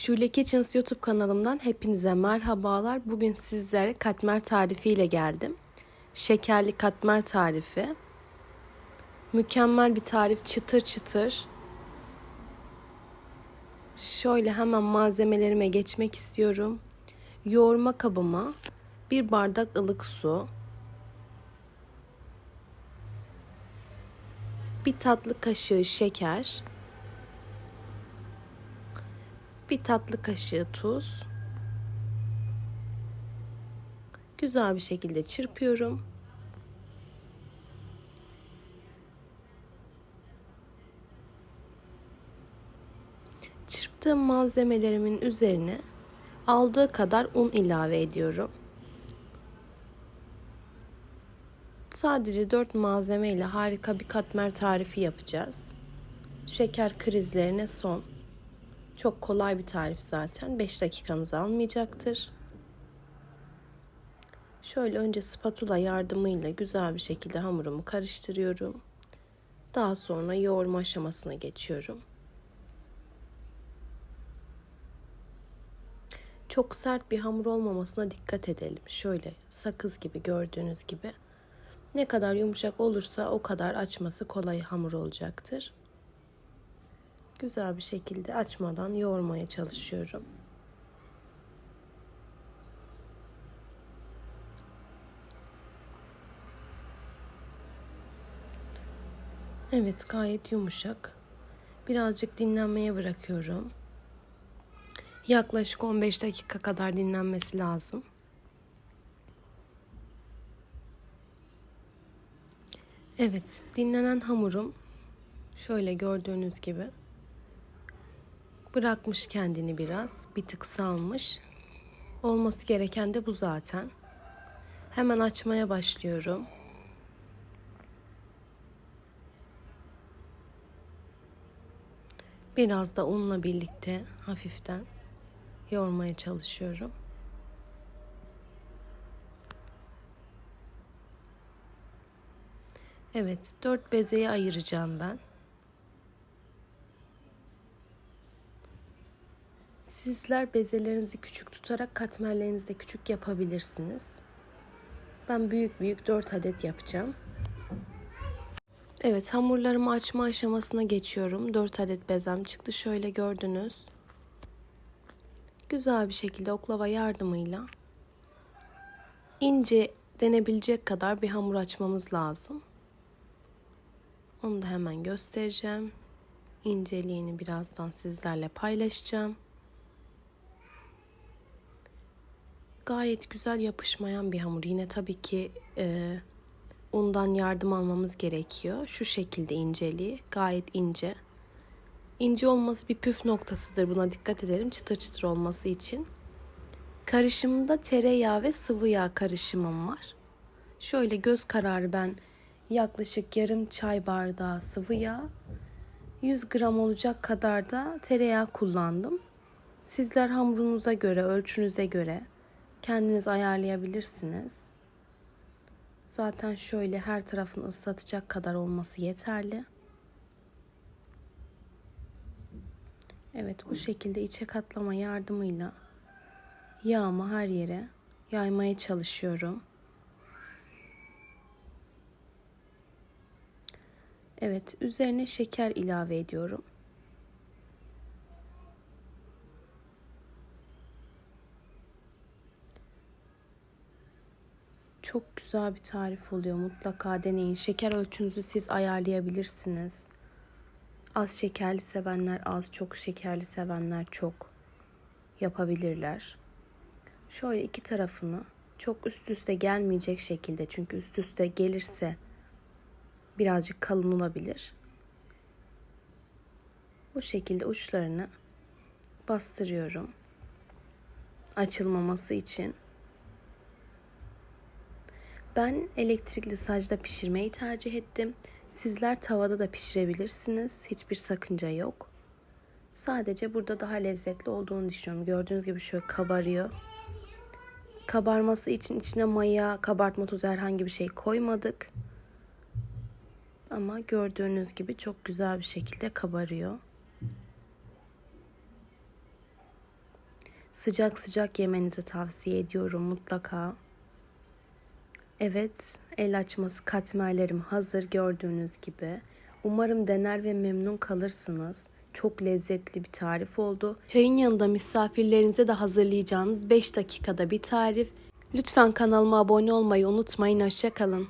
Şule Kitchens YouTube kanalımdan hepinize merhabalar. Bugün sizlere katmer tarifiyle geldim. Şekerli katmer tarifi. Mükemmel bir tarif, çıtır çıtır. Şöyle hemen malzemelerime geçmek istiyorum. Yoğurma kabıma bir bardak ılık su, bir tatlı kaşığı şeker, bir tatlı kaşığı tuz. Güzel bir şekilde çırpıyorum. Çırptığım malzemelerimin üzerine aldığı kadar un ilave ediyorum. Sadece 4 malzeme ile harika bir katmer tarifi yapacağız. Şeker krizlerine son. Çok kolay bir tarif zaten. 5 dakikanızı almayacaktır. Şöyle önce spatula yardımıyla güzel bir şekilde hamurumu karıştırıyorum. Daha sonra yoğurma aşamasına geçiyorum. Çok sert bir hamur olmamasına dikkat edelim. Şöyle sakız gibi gördüğünüz gibi. Ne kadar yumuşak olursa o kadar açması kolay hamur olacaktır. Güzel bir şekilde açmadan yoğurmaya çalışıyorum. Evet gayet yumuşak. Birazcık dinlenmeye bırakıyorum. Yaklaşık 15 dakika kadar dinlenmesi lazım. Evet, dinlenen hamurum şöyle gördüğünüz gibi bırakmış kendini biraz, bir tık salmış. Olması gereken de bu zaten. Hemen açmaya başlıyorum. Biraz da unla birlikte hafiften yoğurmaya çalışıyorum. Evet, dört bezeye ayıracağım ben. Sizler bezelerinizi küçük tutarak katmerlerinizi de küçük yapabilirsiniz. Ben büyük büyük 4 adet yapacağım. Evet hamurlarımı açma aşamasına geçiyorum. 4 adet bezem çıktı. Şöyle gördünüz. Güzel bir şekilde oklava yardımıyla ince denebilecek kadar bir hamur açmamız lazım. Onu da hemen göstereceğim. İnceliğini birazdan sizlerle paylaşacağım. Gayet güzel yapışmayan bir hamur. Yine tabii ki e, undan yardım almamız gerekiyor. Şu şekilde inceliği. Gayet ince. İnce olması bir püf noktasıdır. Buna dikkat edelim çıtır çıtır olması için. Karışımında tereyağı ve sıvı yağ karışımım var. Şöyle göz kararı ben yaklaşık yarım çay bardağı sıvı yağ, 100 gram olacak kadar da tereyağı kullandım. Sizler hamurunuza göre, ölçünüze göre kendiniz ayarlayabilirsiniz. Zaten şöyle her tarafını ıslatacak kadar olması yeterli. Evet bu şekilde içe katlama yardımıyla yağımı her yere yaymaya çalışıyorum. Evet üzerine şeker ilave ediyorum. Çok güzel bir tarif oluyor. Mutlaka deneyin. Şeker ölçünüzü siz ayarlayabilirsiniz. Az şekerli sevenler az, çok şekerli sevenler çok yapabilirler. Şöyle iki tarafını çok üst üste gelmeyecek şekilde çünkü üst üste gelirse birazcık kalın olabilir. Bu şekilde uçlarını bastırıyorum. Açılmaması için. Ben elektrikli sacda pişirmeyi tercih ettim. Sizler tavada da pişirebilirsiniz. Hiçbir sakınca yok. Sadece burada daha lezzetli olduğunu düşünüyorum. Gördüğünüz gibi şöyle kabarıyor. Kabarması için içine maya, kabartma tozu herhangi bir şey koymadık. Ama gördüğünüz gibi çok güzel bir şekilde kabarıyor. Sıcak sıcak yemenizi tavsiye ediyorum mutlaka. Evet, el açması katmerlerim hazır gördüğünüz gibi. Umarım dener ve memnun kalırsınız. Çok lezzetli bir tarif oldu. Çayın yanında misafirlerinize de hazırlayacağınız 5 dakikada bir tarif. Lütfen kanalıma abone olmayı unutmayın. Hoşçakalın.